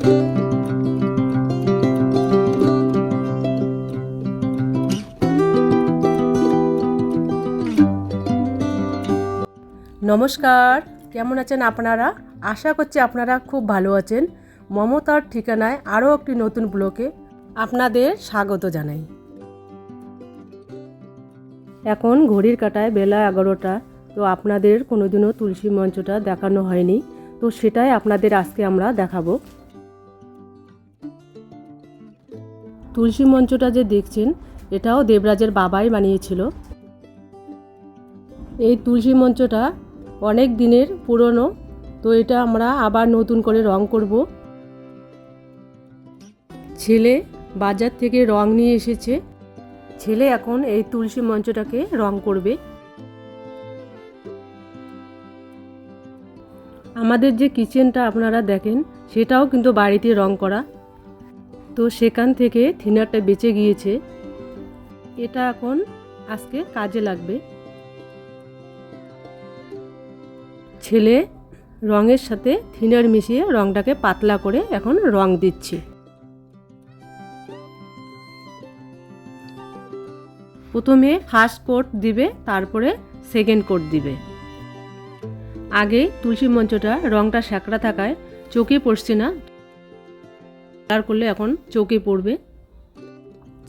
নমস্কার, কেমন আছেন আপনারা? আশা করছি আপনারা খুব ভালো আছেন। মমতার ঠিকানায় আরও একটি নতুন ব্লকে আপনাদের স্বাগত জানাই। এখন ঘড়ির কাটায় বেলা এগারোটা, তো আপনাদের কোনোদিনও তুলসী মঞ্চটা দেখানো হয়নি, তো সেটাই আপনাদের আজকে আমরা দেখাবো। তুলসী মঞ্চটা যে দেখছেন, এটাও দেবরাজের বাবাই বানিয়েছিল। এই তুলসী মঞ্চটা অনেক দিনের পুরনো, তো এটা আমরা আবার নতুন করে রং করব। ছেলে বাজার থেকে রং নিয়ে এসেছে। ছেলে এখন এই তুলসী মঞ্চটাকে রং করবে। আমাদের যে কিচেনটা আপনারা দেখেন, সেটাও কিন্তু বাড়িতে রং করা। তো সেখান থেকে থিনারটা বেঁচে গিয়েছে। এটা এখন আজকে কাজে লাগবে। ছেলে রঙের সাথে থিনার মিশিয়ে রঙটাকে পাতলা করে এখন রং দিচ্ছে। প্রথমে ফার্স্ট কোট দিবে, তারপরে সেকেন্ড কোট দিবে। আগে তুলসী মঞ্চটা রংটা স্যাঁকড়া থাকায় চোখে পড়ছে না কালার করলে এখন চোখে পড়বে।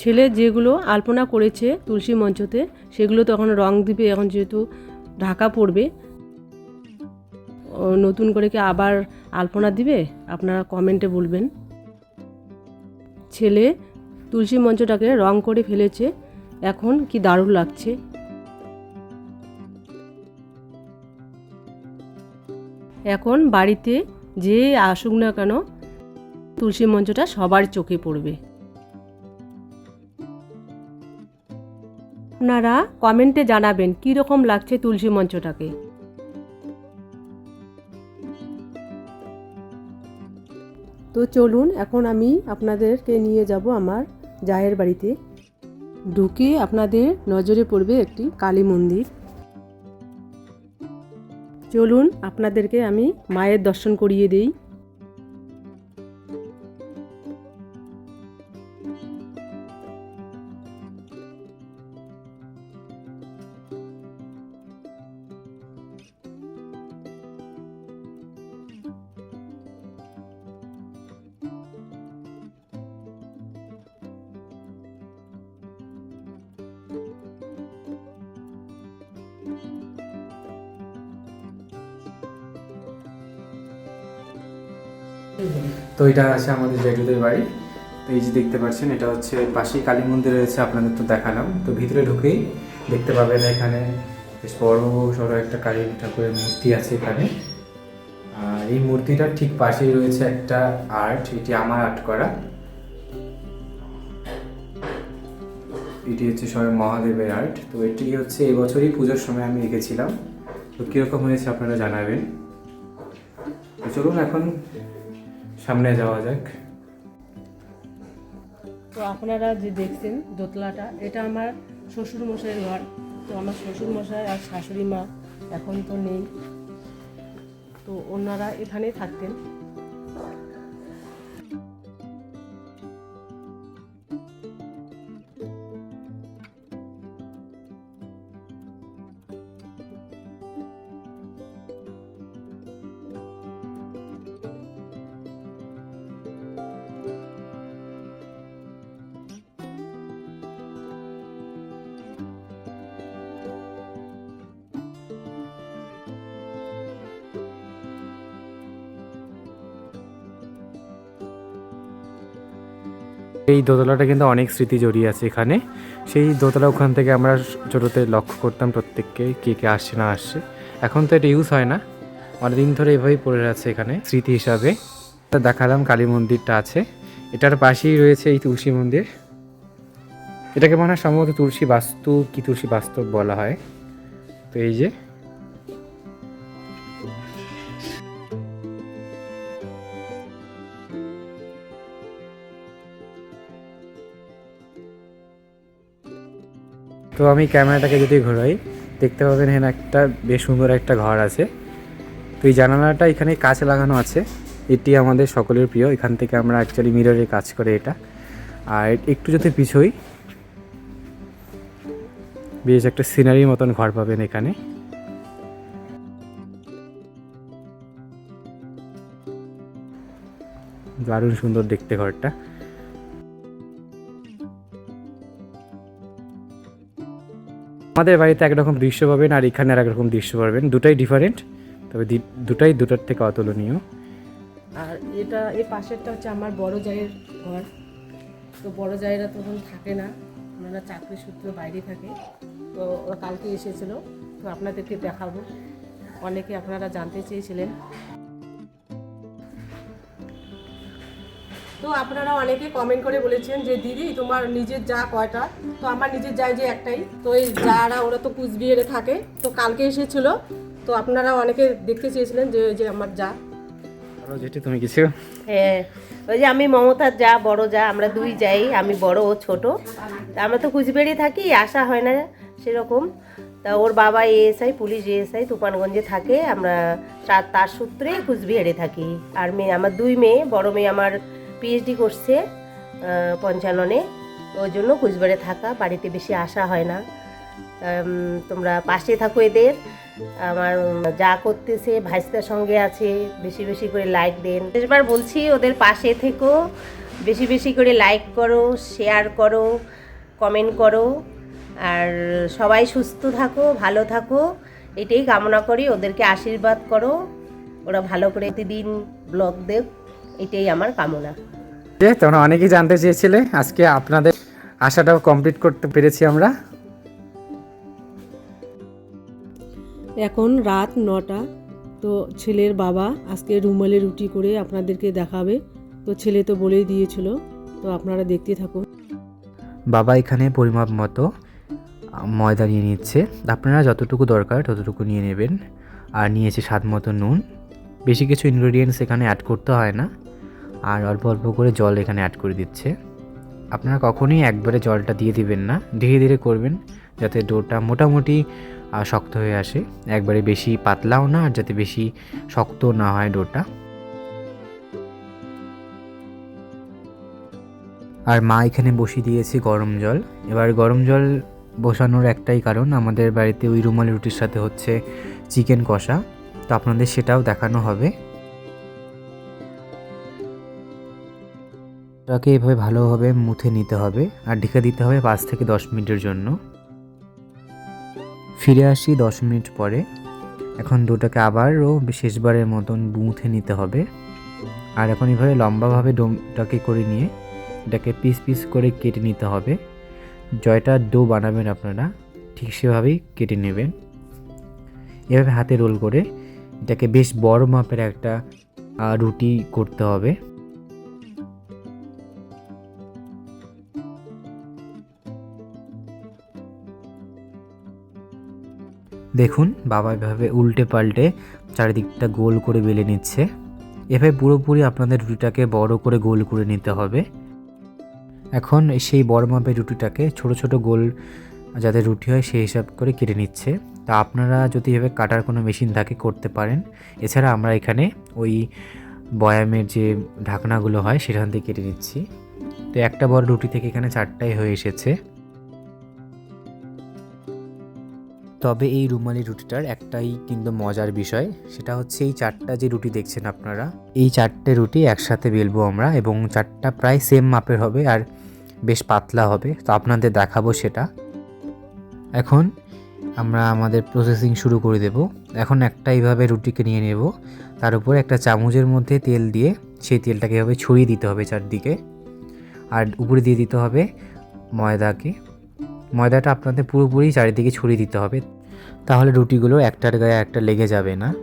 ছেলে যেগুলো আলপনা করেছে তুলসী মঞ্চতে, সেগুলো তখন রং দিবে, এখন যেহেতু ঢাকা পড়বে। নতুন করে কি আবার আলপনা দিবে? আপনারা কমেন্টে বলবেন। ছেলে তুলসী মঞ্চটাকে রং করে ফেলেছে, এখন কি দারুণ লাগছে। এখন বাড়িতে যে আসুক না কেন তুলসী মঞ্চটা সবার চোখে পড়বে। আপনারা কমেন্টে জানাবেন কী রকম লাগছে তুলসী মঞ্চটাকে? তো চলুন, এখন আমি আপনাদেরকে নিয়ে যাব আমার জায়ের বাড়িতে। ঢুকে আপনাদের নজরে পড়বে একটি কালী মন্দির। চলুন, আপনাদেরকে আমি মায়ের দর্শন করিয়ে দেই। তো এটা আছে আমাদের জেঠুদের বাড়ি। তো এই যে দেখতে পাচ্ছেন, এটা হচ্ছে পাশেই কালী মন্দির রয়েছে, আপনাদের তো দেখালাম। তো ভিতরে ঢুকেই দেখতে পাবেন এখানে বেশ বড় সড়ো একটা কালী ঠাকুরের মূর্তি আছে এখানে। আর এই মূর্তিটার ঠিক পাশেই রয়েছে একটা আর্ট, এটি আমার আর্ট করা। এটি হচ্ছে স্বয়ং মহাদেবের আর্ট। তো এটি হচ্ছে এবছরই পুজোর সময় আমি এঁকেছিলাম। তো কীরকম হয়েছে আপনারা জানাবেন। চলুন এখন সামনে যাওয়া যাক। তো আপনারা যে দেখছেন দোতলাটা, এটা আমার শ্বশুর মশাইয়ের ঘর। তো আমার শ্বশুর মশাই আর শাশুড়ি মা এখন তো নেই। তো ওনারা এখানেই থাকতেন। এই দোতলাটা কিন্তু অনেক স্মৃতি জড়িয়ে আছে এখানে। সেই দোতলা ওখান থেকে আমরা ছোটোতে লক্ষ্য করতাম প্রত্যেককে কে কে আসছে না আসছে। এখন তো এটা ইউজ হয় না। অনেকদিন ধরে এভাবেই পড়ে আছে এখানে স্মৃতি হিসাবে। তা দেখালাম কালী মন্দিরটা আছে। এটার পাশেই রয়েছে এই তুলসী মন্দির। এটাকে মনে হয় সম্ভবত তুলসী বাস্তু, কি তুলসী বাস্তব বলা হয়। তো এই যে তো আমি ক্যামেরাটাকে যদি ঘোরাই, দেখতে পাবেন এখানে একটা বেশ সুন্দর একটা ঘর আছে। তো এই জানালাটা এখানে কাছে লাগানো আছে। এটি আমাদের সকলের প্রিয়। এখান থেকে আমরা অ্যাকচুয়ালি মিররে কাজ করে এটা। আর একটু যদি পিছোই, বেশ একটা সিনারির মতন ঘর পাবেন এখানে। দারুণ সুন্দর দেখতে ঘরটা। আমাদের বাড়িতে একরকম দৃশ্য পাবেন আর এখানে আর একরকম দৃশ্য পাবেন। দুটাই ডিফারেন্ট তবে দুটাই দুটার থেকে অতুলনীয়। আর এটা এই পাশেরটা হচ্ছে আমার বড় জায়ের ঘর। তো বড় জায়েরা তখন থাকে না, ওনারা চাকরি সূত্রে বাইরে থাকে। তো ওরা কালকে এসেছিল, তো আপনাদেরকে দেখাবো। অনেকে আপনারা জানতে চেয়েছিলেন। তো আপনারা অনেকে কমেন্ট করে বলেছেন যে দিদি তোমার নিজের যা কয়টা? তো আমার নিজের যায় যে একটাই। তো এই যারা ওরা তো কুচবিহারে থাকে। তো কালকে এসেছিল। তো আপনারা অনেকে দেখতে চেয়েছিলেন যে যে আমার যা। তুমি কিছু হ্যাঁ ওই যে আমি মমতার যা বড় যা আমরা দুই যাই আমি বড় ও ছোট। তা আমরা তো কুচবিহারে থাকি আসা হয় না সেরকম। তা ওর বাবা এএসআই পুলিশ এএসআই তুফানগঞ্জে থাকে। আমরা তার তার সূত্রে কুচবিহারে থাকি। আর মেয়ে আমার দুই মেয়ে বড় মেয়ে আমার পিএইচডি করছে পঞ্চাননে। ওই জন্য কুচবিহারে থাকা, বাড়িতে বেশি আসা হয় না। তোমরা পাশে থাকো এদের। আমার যা করতেছে, ভাইস্তার সঙ্গে আছে, বেশি বেশি করে লাইক দেন। শেষবার বলছি, ওদের পাশে থেকো। বেশি বেশি করে লাইক করো শেয়ার করো কমেন্ট করো। আর সবাই সুস্থ থাকো, ভালো থাকো। এটাই কামনা করি। ওদেরকে আশীর্বাদ করো। ওরা ভালো করে প্রতিদিন ব্লগ দেখ। এটাই আমার কামনা। তোমরা অনেকেই জানতে চেয়েছিলে আজকে আপনাদের আশাটাও কমপ্লিট করতে পেরেছি আমরা। এখন রাত নটা তো ছেলের বাবা আজকে রুমালে রুটি করে আপনাদেরকে দেখাবে। তো ছেলে তো বলেই দিয়েছিল তো আপনারা দেখতে থাকুন। বাবা এখানে পরিমাপ মতো ময়দা নিয়ে নিচ্ছে। আপনারা যতটুকু দরকার ততটুকু নিয়ে নেবেন। আর নিয়েছে স্বাদ মতো নুন। বেশি কিছু ইনগ্রেডিয়েন্টস এখানে অ্যাড করতে হয় না। আর অল্প অল্প করে জল এখানে অ্যাড করে দিচ্ছে। আপনারা কখনোই একবারে জলটা দিয়ে দিবেন না, ধীরে ধীরে করবেন যাতে ডোটা মোটামুটি শক্ত হয়ে আসে। একবারে বেশি পাতলাও না, আর যাতে বেশি শক্ত না হয় ডোটা। আর মা এখানে বসিয়ে দিয়েছে গরম জল। এবার গরম জল বসানোর একটাই কারণ, আমাদের বাড়িতে ওই রুমালি রুটির সাথে হচ্ছে চিকেন কষা। তো আপনাদের সেটাও দেখানো হবে। ওটাকে এভাবে ভালোভাবে মুথে নিতে হবে আর ঢেকে দিতে হবে পাঁচ থেকে দশ মিনিটের জন্য। ফিরে আসি দশ মিনিট পরে। এখন দুটাকে আবারও শেষবারের মতন মুথে নিতে হবে। আর এখন এভাবে লম্বাভাবে ডোমটাকে করে নিয়ে এটাকে পিস পিস করে কেটে নিতে হবে। জয়টা ডো বানাবেন আপনারা, ঠিক সেভাবেই কেটে নেবেন। এভাবে হাতে রোল করে এটাকে বেশ বড় মাপের একটা রুটি করতে হবে। দেখুন, বাবা এভাবে উল্টে পাল্টে চারিদিকটা গোল করে বেলে নিচ্ছে। এভাবে পুরোপুরি আপনাদের রুটিটাকে বড় করে গোল করে নিতে হবে। এখন সেই বড় মাপের রুটিটাকে ছোট ছোট গোল যাদের রুটি হয় সেই হিসাব করে কেটে নিচ্ছে। তা আপনারা যদি এভাবে কাটার কোনো মেশিন থাকে করতে পারেন। এছাড়া আমরা এখানে ওই বয়ামের যে ঢাকনাগুলো হয় সেখান থেকে কেটে নিচ্ছি। তো একটা বড় রুটি থেকে এখানে চারটাই হয়ে এসেছে। তবে এই রুমালি রুটিটার একটাই কিন্তু মজার বিষয়, সেটা হচ্ছে এই চারটা যে রুটি দেখছেন আপনারা, এই চারটে রুটি একসাথে বেলবো আমরা এবং চারটা প্রায় সেম মাপের হবে আর বেশ পাতলা হবে, তো আপনাদের দেখাবো সেটা। এখন আমরা আমাদের প্রসেসিং শুরু করে দেব। এখন একটা এইভাবে রুটিকে নিয়ে নেব, তার উপর একটা চামচের মধ্যে তেল দিয়ে সেই তেলটাকে এভাবে ছড়িয়ে দিতে হবে চারদিকে, আর উপরে দিয়ে দিতে হবে ময়দাকে। ময়দাটা আপনাদের পুরোপুরি চারিদিকে ছড়িয়ে দিতে হবে। তাহলে রুটিগুলো একটার গায়ে একটা লেগে যাবে না।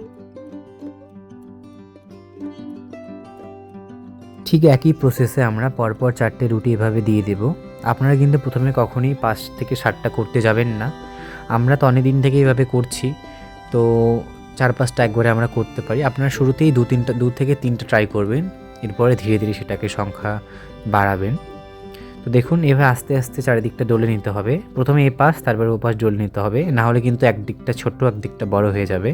ঠিক একই প্রসেসে আমরা পরপর চারটে রুটি এভাবে দিয়ে দেব। আপনারা কিন্তু প্রথমে কখনোই পাঁচ থেকে ষাটটা করতে যাবেন না। আমরা তো অনেক দিন থেকে এইভাবে করছি। তো চার পাঁচটা একবারে আমরা করতে পারি। আপনারা শুরুতেই দু তিনটা, দু থেকে তিনটা ট্রাই করবেন। এরপরে ধীরে ধীরে সেটাকে সংখ্যা বাড়াবেন। তো দেখুন, এভাবে আস্তে আস্তে চারিদিকটা ডলে নিতে হবে। প্রথমে এ পাশ, তারপরে ও পাশ ডলে নিতে হবে। না হলে কিন্তু একদিকটা ছোট একদিকটা বড় হয়ে যাবে।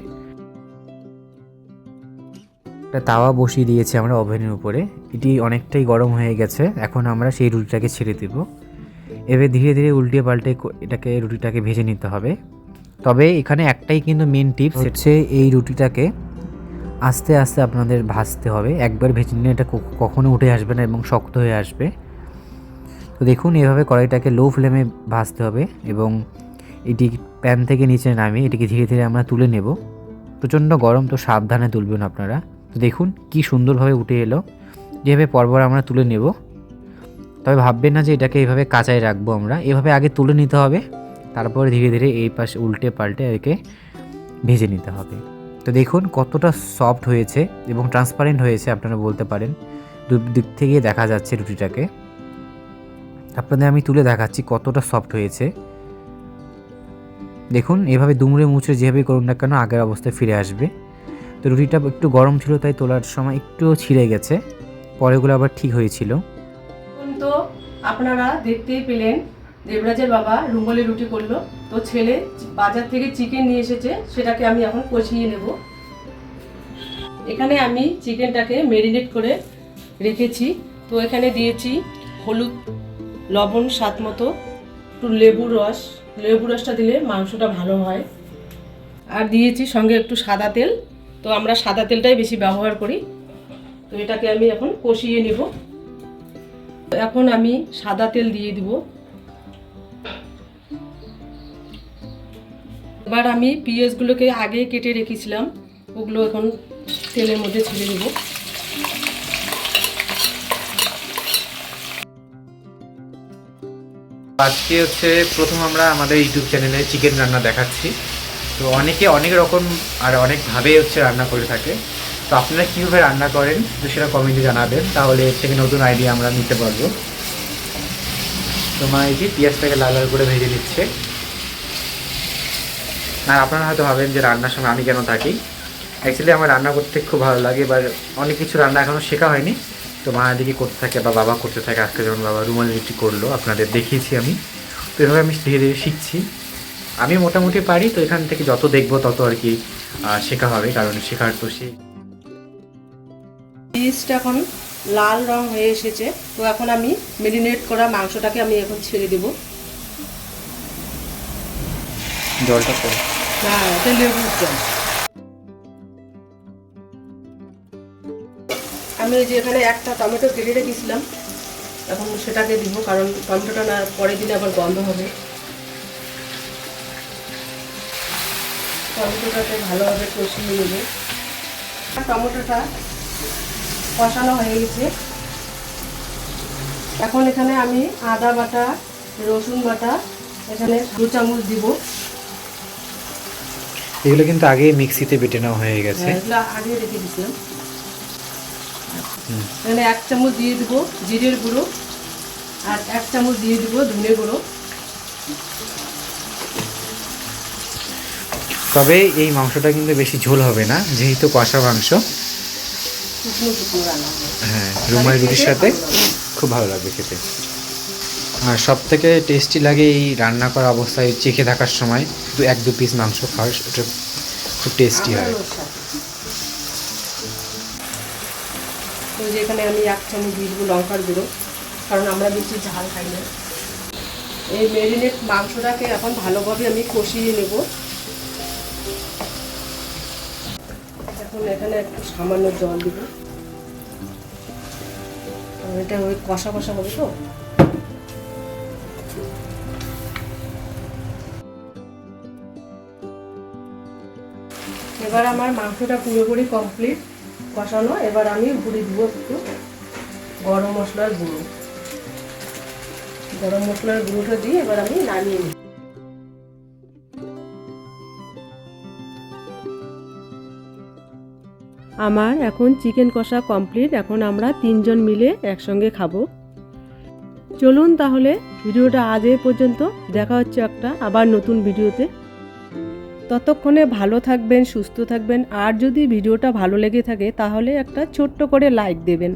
একটা তাওয়া বসিয়ে দিয়েছি আমরা ওভেনের উপরে। এটি অনেকটাই গরম হয়ে গেছে। এখন আমরা সেই রুটিটাকে ছেড়ে দেব। এবার ধীরে ধীরে উল্টে পাল্টে এটাকে, রুটিটাকে ভেজে নিতে হবে। তবে এখানে একটাই কিন্তু মেন টিপস হচ্ছে এই রুটিটাকে আস্তে আস্তে আপনাদের ভাজতে হবে। একবার ভেজে নিলে এটা কখনো উঠে আসবে না এবং শক্ত হয়ে আসবে। তো দেখুন, এভাবে কড়াইটাকে লো ফ্লেমে ভাজতে হবে এবং এটি প্যান থেকে নিচে নামিয়ে এটিকে ধীরে ধীরে আমরা তুলে নেব। প্রচণ্ড গরম, তো সাবধানে তুলবেন আপনারা। তো দেখুন, কি সুন্দরভাবে উঠে এলো। যেভাবে পরপর আমরা তুলে নেব। তবে ভাববেন না যে এটাকে এইভাবে কাঁচাই রাখব আমরা। এভাবে আগে তুলে নিতে হবে, তারপরে ধীরে ধীরে এই পাশে উল্টে পাল্টে একে ভেজে নিতে হবে। তো দেখুন, কতটা সফট হয়েছে এবং ট্রান্সপারেন্ট হয়েছে, আপনারা বলতে পারেন। দু দিক থেকে দেখা যাচ্ছে রুটিটাকে। আপনাদের আমি তুলে দেখাচ্ছি কতটা সফট হয়েছে। দেখুন, এভাবে দুমড়ে মুচড়ে যেভাবে করুন না কেন আগের অবস্থায় ফিরে আসবে। তো রুটিটা একটু গরম ছিল, তাই তোলার সময় একটু ছিঁড়ে গেছে। পরেগুলো আবার ঠিক হয়েছিল। তো আপনারা দেখতেই পেলেন, দেবরাজের বাবা রুমালি রুটি করল। তো ছেলে বাজার থেকে চিকেন নিয়ে এসেছে, সেটাকে আমি এখন কষিয়ে নেব। এখানে আমি চিকেনটাকে মেরিনেট করে রেখেছি। তো এখানে দিয়েছি হলুদ লবণ, স্বাদ মতো, একটু লেবু রস। লেবু রসটা দিলে মাংসটা ভালো হয়। আর দিয়েছি সঙ্গে একটু সাদা তেল। তো আমরা সাদা তেলটাই বেশি ব্যবহার করি। তো এটাকে আমি এখন কষিয়ে নেব। এখন আমি সাদা তেল দিয়ে দিব। এবার আমি পিঁয়াজগুলোকে আগে কেটে রেখেছিলাম। ওগুলো এখন তেলের মধ্যে ছেড়ে দেবো আজকে হচ্ছে প্রথম আমরা আমাদের ইউটিউব চ্যানেলে চিকেন রান্না দেখাচ্ছি। তো অনেকে অনেক রকম আর অনেকভাবে হচ্ছে রান্না করে থাকে। তো আপনারা কীভাবে রান্না করেন তো সেটা কমেন্টে জানাবেন। তাহলে এর থেকে নতুন আইডিয়া আমরা নিতে পারব। তো মা এই যে পেঁয়াজটাকে লাল লাল করে ভেজে দিচ্ছে আর আপনারা হয়তো ভাবেন যে রান্নার সময় আমি কেন থাকি। অ্যাকচুয়ালি আমার রান্না করতে খুব ভালো লাগে, এবার অনেক কিছু রান্না এখনও শেখা হয়নি। তো মা এদিকে করতে থাকে বা বাবা করতে থাকে আজকে যেমন বাবা রুমাল রুটি করল আপনাদের দেখিয়েছি আমি। তো এভাবে আমি ধীরে ধীরে শিখছি। আমি মোটামুটি পারি তো এখান থেকে যত দেখব তত আর কি শেখা হবে কারণ শেখার তো সে পিসটা এখন লাল রং হয়ে এসেছে। তো এখন আমি মেরিনেট করা মাংসটাকে আমি এখন ছেড়ে দেবো। জলটা হ্যাঁ এটা লেবুর জল। আমি যে এখানে একটা টমেটো কেটে রেখেছিলাম এখন সেটাকে দিব কারণ টমেটোটা না পরে দিলে আবার গন্ধ হবে। টমেটোটাকে ভালোভাবে কষিয়ে নেবে। টমেটোটা কষানো হয়ে গেছে। এখন এখানে আমি আদা বাটা রসুন বাটা এখানে দু চামচ দিব। এগুলো কিন্তু আগেই মিক্সিতে বেটে নেওয়া হয়ে গেছে। হ্যাঁ, এগুলো আগে রেখে দিছিলাম এখানে এক চামচ দিয়ে দেবো জিরের গুঁড়ো আর এক চামচ দিয়ে দেবো ধনে গুঁড়ো। তবে এই মাংসটা কিন্তু বেশি ঝোল হবে না যেহেতু কষা মাংস। হ্যাঁ রুমালি রুটির সাথে খুব ভালো লাগবে খেতে। আর সব থেকে টেস্টি লাগে এই রান্না করা অবস্থায় চেখে থাকার সময় দু এক দু পিস মাংস খাওয়া ওটা খুব টেস্টি হয়। যে এখানে আমি এক চামচ দিয়ে দেবো লঙ্কার গুঁড়ো, কারণ আমরা বেশি ঝাল খাই না। এই মেরিনেট মাংসটাকে এখন ভালোভাবে আমি কষিয়ে নেব। এখন এখানে একটু সামান্য জল দিব। এটা ওই কষা কষা হবে তো? এবার আমার মাংসটা পুরোপুরি কমপ্লিট কষানো, এবার আমি ঘুরে দিব একটু গরম মশলার গুঁড়ো। গরম মশলার গুঁড়োটা দিয়ে এবার আমি নামিয়ে নিই আমার এখন চিকেন কষা কমপ্লিট, এখন আমরা তিনজন মিলে একসঙ্গে খাব। চলুন তাহলে, ভিডিওটা আজ এ পর্যন্ত, দেখা হচ্ছে একটা আবার নতুন ভিডিওতে। ততক্ষণে ভালো থাকবেন, সুস্থ থাকবেন। আর যদি ভিডিওটা ভালো লেগে থাকে, তাহলে একটা ছোট্ট করে লাইক দেবেন।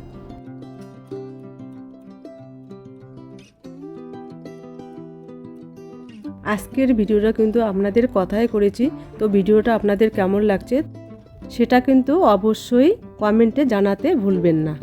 আজকের ভিডিওটা কিন্তু আপনাদের কথাই করেছি। তো ভিডিওটা আপনাদের কেমন লাগছে, সেটা কিন্তু অবশ্যই কমেন্টে জানাতে ভুলবেন না।